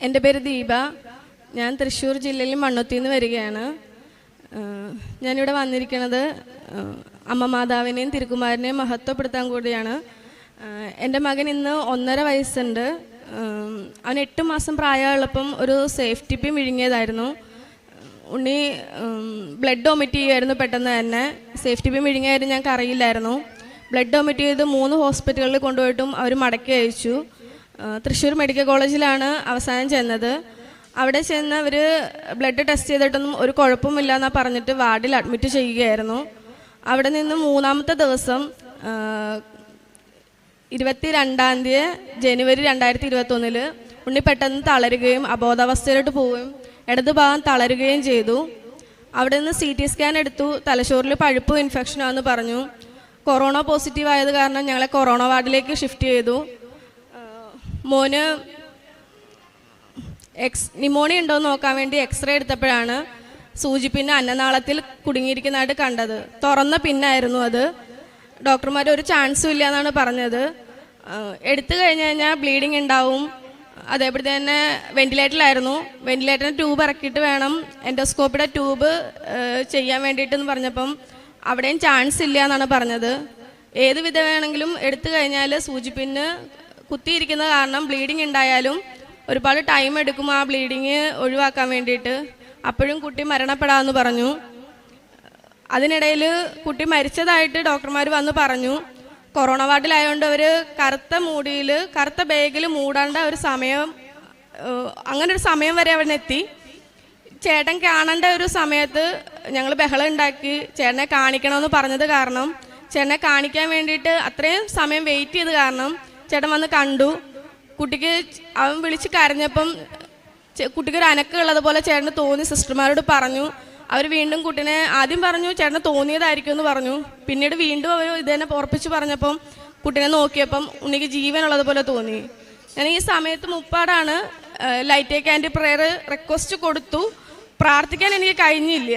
എന്റെ പേര് ദീപ. ഞാൻ തൃശ്ശൂർ ജില്ലയിൽ മണ്ണുത്തിയിൽ നിന്ന് വരികയാണ് ഞാനിവിടെ വന്നിരിക്കുന്നത് അമ്മ മാതാവിനെയും തിരുക്കുമാരനെയും മഹത്വപ്പെടുത്താൻ കൂടിയാണ്. എന്റെ മകൻ ഇന്ന് ഒന്നര വയസ്സുണ്ട്. അവൻ എട്ട് മാസം പ്രായമുള്ളപ്പം ഒരു സേഫ്റ്റി പിൻ വിഴുങ്ങിയതായിരുന്നു. ഉണ്ണി ബ്ലഡ് ഒമിറ്റ് ചെയ്യുമായിരുന്നു പെട്ടെന്ന് തന്നെ. സേഫ്റ്റി പിൻ വിഴുങ്ങിയായിരുന്നു ഞങ്ങൾക്ക് അറിയില്ലായിരുന്നു ബ്ലഡ് ഒമിറ്റ് ചെയ്ത് മൂന്ന് ഹോസ്പിറ്റലുകളിൽ കൊണ്ടുപോയിട്ടും അവർ മടക്കി അയച്ചു. തൃശ്ശൂർ മെഡിക്കൽ കോളേജിലാണ് അവസാനം ചെന്നത്. അവിടെ ചെന്ന് അവർ ബ്ലഡ് ടെസ്റ്റ് ചെയ്തിട്ടൊന്നും ഒരു കുഴപ്പമില്ല എന്നാ പറഞ്ഞിട്ട് വാർഡിൽ അഡ്മിറ്റ് ചെയ്യുകയായിരുന്നു. അവിടെ നിന്ന് മൂന്നാമത്തെ ദിവസം ഇരുപത്തി രണ്ടാം തീയതി ജനുവരി രണ്ടായിരത്തി ഇരുപത്തൊന്നിൽ ഉണ്ണി പെട്ടെന്ന് തളരുകയും അബോധാവസ്ഥയിലോട്ട് പോവുകയും ഇടത് ഭാഗം തളരുകയും ചെയ്തു. അവിടെ നിന്ന് സി ടി സ്കാൻ എടുത്തു തലച്ചോറിൽ പഴുപ്പ് ഇൻഫെക്ഷനാണെന്ന് പറഞ്ഞു. കൊറോണ പോസിറ്റീവ് ആയത് കാരണം ഞങ്ങളെ കൊറോണ വാർഡിലേക്ക് ഷിഫ്റ്റ് ചെയ്തു. മോന് എക്സ് നിമോണി ഉണ്ടോ എന്ന് നോക്കാൻ വേണ്ടി എക്സ്റേ എടുത്തപ്പോഴാണ് സൂചി പിന്നെ അന്നനാളത്തിൽ കുടുങ്ങിയിരിക്കുന്നതായിട്ട് കണ്ടത്. തുറന്ന പിന്നായിരുന്നു അത്. ഡോക്ടർമാർ ഒരു ചാൻസും ഇല്ല എന്നാണ് പറഞ്ഞത്. എടുത്തു കഴിഞ്ഞ് കഴിഞ്ഞാൽ ബ്ലീഡിങ് ഉണ്ടാവും. അതേപോലെ തന്നെ വെന്റിലേറ്ററിലായിരുന്നു വെന്റിലേറ്ററിന് ട്യൂബ് ഇറക്കിയിട്ട് വേണം. എൻഡോസ്കോപ്പിയുടെ ട്യൂബ് ചെയ്യാൻ വേണ്ടിയിട്ടെന്ന് പറഞ്ഞപ്പം അവിടെയും ചാൻസ് ഇല്ല എന്നാണ് പറഞ്ഞത്. ഏത് വിധ വേണമെങ്കിലും എടുത്തു കഴിഞ്ഞാൽ സൂചിപ്പിന്ന് കുത്തിയിരിക്കുന്ന കാരണം ബ്ലീഡിങ് ഉണ്ടായാലും ഒരുപാട് ടൈം എടുക്കും ആ ബ്ലീഡിങ് ഒഴിവാക്കാൻ വേണ്ടിയിട്ട്. അപ്പോഴും കുട്ടി മരണപ്പെടാമെന്ന് പറഞ്ഞു. അതിനിടയിൽ കുട്ടി മരിച്ചതായിട്ട് ഡോക്ടർമാർ വന്ന് പറഞ്ഞു. കൊറോണ വാർഡിലായതുകൊണ്ട് അവർ കറുത്ത മൂടിയിൽ കറുത്ത ബാഗിൽ മൂടേണ്ട ഒരു സമയം അങ്ങനെ ഒരു സമയം വരെ അവനെത്തി ചേട്ടൻ കാണേണ്ട ഒരു സമയത്ത് ഞങ്ങൾ ബഹളം ഉണ്ടാക്കി. ചേട്ടനെ കാണിക്കണമെന്ന് പറഞ്ഞത് കാരണം ചേട്ടനെ കാണിക്കാൻ വേണ്ടിയിട്ട് അത്രയും സമയം വെയിറ്റ് ചെയ്ത് കാരണം ചേട്ടൻ വന്ന് കണ്ടു. കുട്ടിക്ക് അവൻ വിളിച്ച് കരഞ്ഞപ്പം കുട്ടിക്ക് ഒരു അനക്കുള്ളത് ഉള്ളതുപോലെ ചേട്ടന് തോന്നി. സിസ്റ്റർമാരോട് പറഞ്ഞു. അവർ വീണ്ടും കുട്ടീനെ ആദ്യം പറഞ്ഞു ചേട്ടന് തോന്നിയതായിരിക്കും എന്ന് പറഞ്ഞു. പിന്നീട് വീണ്ടും അവർ ഇത് തന്നെ ഉറപ്പിച്ച് പറഞ്ഞപ്പം കുട്ടീനെ നോക്കിയപ്പം ഉണ്ണിക്ക് ജീവനുള്ളതുപോലെ തോന്നി. ഞാൻ ഈ സമയത്ത് മുപ്പാടാണ് ലൈറ്റ് ക്യാൻഡി പ്രെയർ റിക്വസ്റ്റ് കൊടുത്തു. പ്രാർത്ഥിക്കാൻ എനിക്ക് കഴിഞ്ഞില്ല.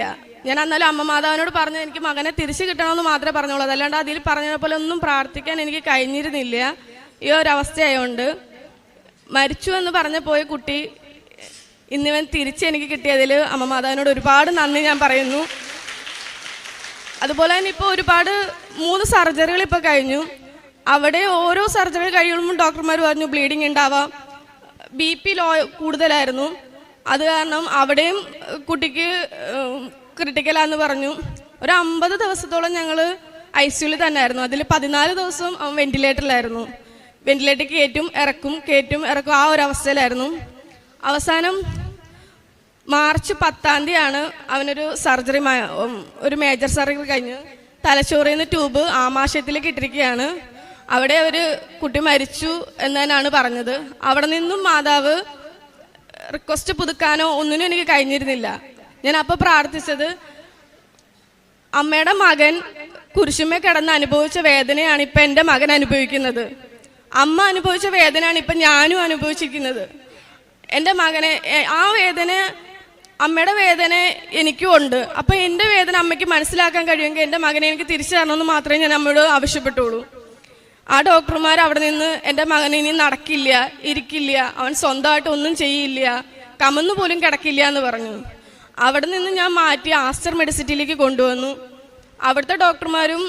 ഞാൻ അന്നാലും അമ്മ മാതാവിനോട് പറഞ്ഞു എനിക്ക് മകനെ തിരിച്ചു കിട്ടണമെന്ന് മാത്രമേ പറഞ്ഞുള്ളൂ. അതല്ലാണ്ട് അതിൽ പറഞ്ഞ പോലെ ഒന്നും പ്രാർത്ഥിക്കാൻ എനിക്ക് കഴിഞ്ഞിരുന്നില്ല. ഈ ഒരു അവസ്ഥയായതുകൊണ്ട് മരിച്ചു എന്ന് പറഞ്ഞ പോയ കുട്ടി ഇന്നിവൻ തിരിച്ച് എനിക്ക് കിട്ടിയതിൽ അമ്മ മാതാവിനോട് ഒരുപാട് നന്ദി ഞാൻ പറയുന്നു. അതുപോലെ തന്നെ ഇപ്പോൾ ഒരുപാട് മൂന്ന് സർജറികൾ ഇപ്പോൾ കഴിഞ്ഞു. അവിടെ ഓരോ സർജറി കഴിയുമ്പോൾ ഡോക്ടർമാർ പറഞ്ഞു ബ്ലീഡിങ് ഉണ്ടാവാം. ബി പി ലോ കൂടുതലായിരുന്നു. അത് കാരണം അവിടെയും കുട്ടിക്ക് ക്രിട്ടിക്കലാന്ന് പറഞ്ഞു. ഒരു അമ്പത് ദിവസത്തോളം ഞങ്ങൾ ഐ തന്നെ തന്നെയായിരുന്നു അതിൽ പതിനാല് ദിവസം വെന്റിലേറ്ററിലായിരുന്നു വെന്റിലേറ്റർ കയറ്റും ഇറക്കും കയറ്റും ഇറക്കും. ആ ഒരു അവസ്ഥയിലായിരുന്നു. അവസാനം മാർച്ച് പത്താം തീയതിയാണ് അവനൊരു സർജറി ഒരു മേജർ സർജറി കഴിഞ്ഞ് തലച്ചോറിൽ നിന്ന് ട്യൂബ് ആമാശയത്തിലേക്ക് ഇട്ടിരിക്കുകയാണ്. അവിടെ അവർ കുട്ടി മരിച്ചു എന്നാണ് പറഞ്ഞത്. അവിടെ നിന്നും മാതാവ് റിക്വസ്റ്റ് പുതുക്കാനോ ഒന്നിനും എനിക്ക് കഴിഞ്ഞിരുന്നില്ല. ഞാൻ അപ്പോൾ പ്രാർത്ഥിച്ചത് അമ്മയുടെ മകൻ കുരിശുമേ കിടന്ന് അനുഭവിച്ച വേദനയാണ് ഇപ്പം എന്റെ മകൻ അനുഭവിക്കുന്നത്. അമ്മ അനുഭവിച്ച വേദനയാണ് ഇപ്പം ഞാനും അനുഭവിച്ചിരിക്കുന്നത്. എന്റെ മകനെ ആ വേദന അമ്മയുടെ വേദന എനിക്കും ഉണ്ട്. അപ്പം എന്റെ വേദന അമ്മയ്ക്ക് മനസ്സിലാക്കാൻ കഴിയുമെങ്കിൽ എന്റെ മകനെ എനിക്ക് തിരിച്ചു തരണമെന്ന് മാത്രമേ ഞാൻ അമ്മയോട് ആവശ്യപ്പെട്ടുള്ളൂ. ആ ഡോക്ടർമാർ അവിടെ നിന്ന് എന്റെ മകൻ ഇനി നടക്കില്ല ഇരിക്കില്ല അവൻ സ്വന്തമായിട്ട് ഒന്നും ചെയ്യില്ല കമന്നു പോലും കിടക്കില്ല എന്ന് പറഞ്ഞു. അവിടെ നിന്ന് ഞാൻ മാറ്റി ആസ്റ്റർ മെഡിസിറ്റിയിലേക്ക് കൊണ്ടുവന്നു. അവിടുത്തെ ഡോക്ടർമാരും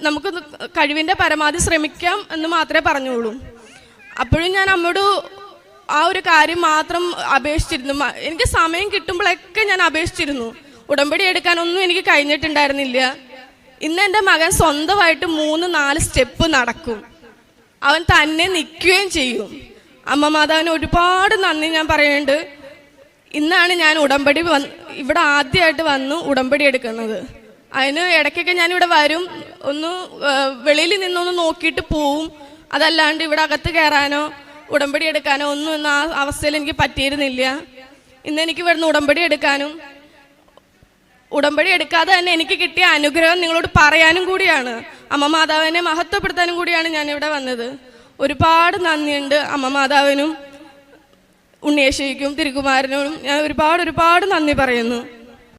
നമുക്ക് കഴിവിന്റെ പരമാവധി ശ്രമിക്കാം എന്ന് മാത്രമേ പറഞ്ഞുള്ളൂ. അപ്പോഴും ഞാൻ അമ്മയോട് ആ ഒരു കാര്യം മാത്രം അപേക്ഷിച്ചിരുന്നു. എനിക്ക് സമയം കിട്ടുമ്പോഴൊക്കെ ഞാൻ അപേക്ഷിച്ചിരുന്നു. ഉടമ്പടി എടുക്കാനൊന്നും എനിക്ക് കഴിഞ്ഞിട്ടുണ്ടായിരുന്നില്ല. ഇന്ന് എന്റെ മകൻ സ്വന്തമായിട്ട് മൂന്ന് നാല് സ്റ്റെപ്പ് നടക്കും. അവൻ തന്നെ നിൽക്കുകയും ചെയ്യും. അമ്മ മാതാവിന് ഒരുപാട് നന്ദി ഞാൻ പറയുന്നുണ്ട്. ഇന്നാണ് ഞാൻ ഉടമ്പടി ഇവിടെ ആദ്യമായിട്ട് വന്ന് ഉടമ്പടി എടുക്കുന്നത്. അതിന് ഇടയ്ക്കൊക്കെ ഞാനിവിടെ വരും. ഒന്ന് വെളിയിൽ നിന്നൊന്ന് നോക്കിയിട്ട് പോവും. അതല്ലാണ്ട് ഇവിടെ അകത്ത് കയറാനോ ഉടമ്പടി എടുക്കാനോ ഒന്നും ഇന്ന് ആ അവസ്ഥയിൽ എനിക്ക് പറ്റിയിരുന്നില്ല. ഇന്ന് എനിക്ക് ഇവിടുന്ന് ഉടമ്പടി എടുക്കാനും ഉടമ്പടി എടുക്കാതെ തന്നെ എനിക്ക് കിട്ടിയ അനുഗ്രഹം നിങ്ങളോട് പറയാനും കൂടിയാണ്. അമ്മ മാതാവിനെ മഹത്വപ്പെടുത്താനും കൂടിയാണ് ഞാൻ ഇവിടെ വന്നത്. ഒരുപാട് നന്ദിയുണ്ട് അമ്മ മാതാവിനും ഉണ്ണിയേശയ്ക്കും തിരുകുമാരനും. ഞാൻ ഒരുപാട് ഒരുപാട് നന്ദി പറയുന്നു.